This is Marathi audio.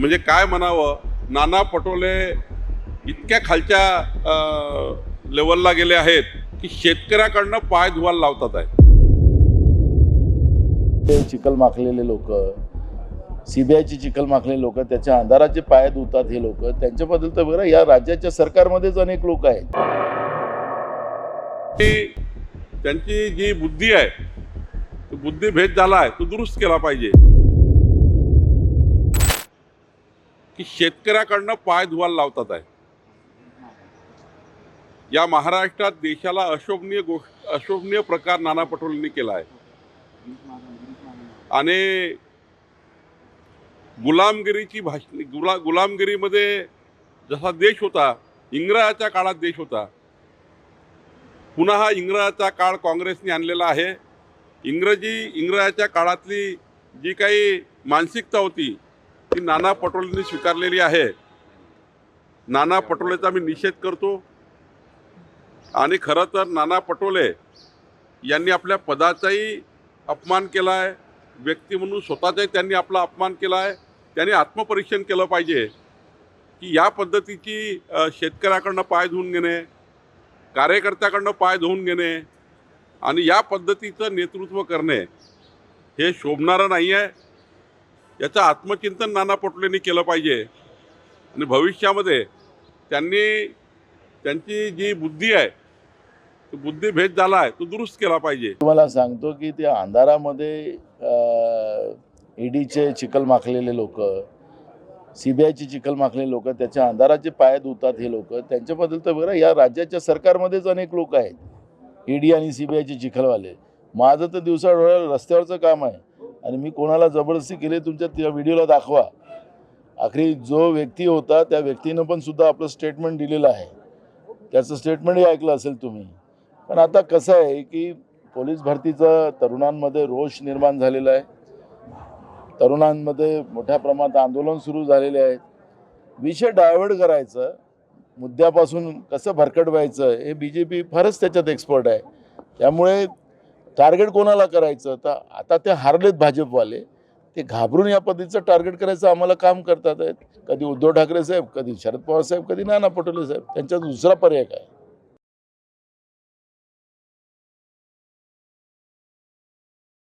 म्हणजे काय म्हणावं? नाना पटोले इतक्या खालच्या लेवलला गेले आहेत की शेतकऱ्याकडनं पाय धुवायला लावतात आहे. ते चिखल माखलेले लोक सीबीआयची चिखल माखलेले लोक त्याच्या अंधाराचे पाय धुतात हे लोक त्यांच्याबद्दल तर बरं या राज्याच्या सरकारमध्येच अनेक लोक आहेत. की त्यांची जी बुद्धी आहे तो बुद्धिभेद झाला आहे तो दुरुस्त केला पाहिजे. की शेतकऱ्याकडनं पाय धुवायला लावतात आहे. या महाराष्ट्रात देशाला अशोभनीय गोष्ट अशोभनीय प्रकार नाना पटोलेंनी केला आहे. आणि गुलामगिरीची भाष गुला गुलामगिरीमध्ये जसा देश होता इंग्रजाच्या काळात देश होता पुन्हा हा इंग्रजाचा काळ काँग्रेसने आणलेला आहे. इंग्रजी इंग्रजाच्या काळातली जी काही मानसिकता होती ती नाना पटोलेंनी स्वीकारलेली आहे. नाना पटोलेचा मी निषेध करतो. आणि खरं तर नाना पटोले यांनी आपल्या पदाचाही अपमान केला आहे व्यक्ती म्हणून स्वतःचाही त्यांनी आपला अपमान केला आहे त्यांनी आत्मपरीक्षण केलं पाहिजे. की या पद्धतीची शेतकऱ्याकडनं पाय धुवून घेणे कार्यकर्त्याकडनं पाय धुवून घेणे आणि या पद्धतीचं नेतृत्व करणे हे शोभणारं नाही आहे याचं आत्मचिंतन नाना पटोलेंनी केलं पाहिजे. आणि भविष्यामध्ये त्यांनी त्यांची जी बुद्धी आहे तो बुद्धिभेद झाला आहे तो दुरुस्त केला पाहिजे. तुम्हाला सांगतो की त्या अंधारामध्ये ईडीचे चिखल माखलेले लोक सी चिखल माखलेले लोक त्याच्या अंधाराचे पाय धुतात हे लोक त्यांच्याबद्दल तर बरं या राज्याच्या सरकारमध्येच अनेक लोक आहेत. ईडी आणि सी चिखलवाले. माझं तर दिवसा रस्त्यावरचं काम आहे. आणि मी कोणाला जबरदस्ती केली तुमच्या त्या व्हिडिओला दाखवा. आखरी जो व्यक्ती होता त्या व्यक्तीनं पण सुद्धा आपलं स्टेटमेंट दिलेलं आहे. त्याचं स्टेटमेंटही ऐकलं असेल तुम्ही. पण आता कसं आहे की पोलीस भरतीचं तरुणांमध्ये रोष निर्माण झालेला आहे. तरुणांमध्ये मोठ्या प्रमाणात आंदोलन सुरू झालेले आहेत. विषय डायव्हर्ट करायचं मुद्द्यापासून कसं भरकटवायचं हे बी जे पी फारच त्याच्यात एक्सपर्ट आहे. त्यामुळे टार्गेट कोणाला करायचं? तर आता ते हारलेत भाजपवाले. ते घाबरून या पद्धतीचं टार्गेट करायचं आम्हाला काम करतात आहेत. कधी उद्धव ठाकरे साहेब कधी शरद पवार साहेब कधी नाना पटोले साहेब. त्यांच्यात दुसरा पर्याय काय?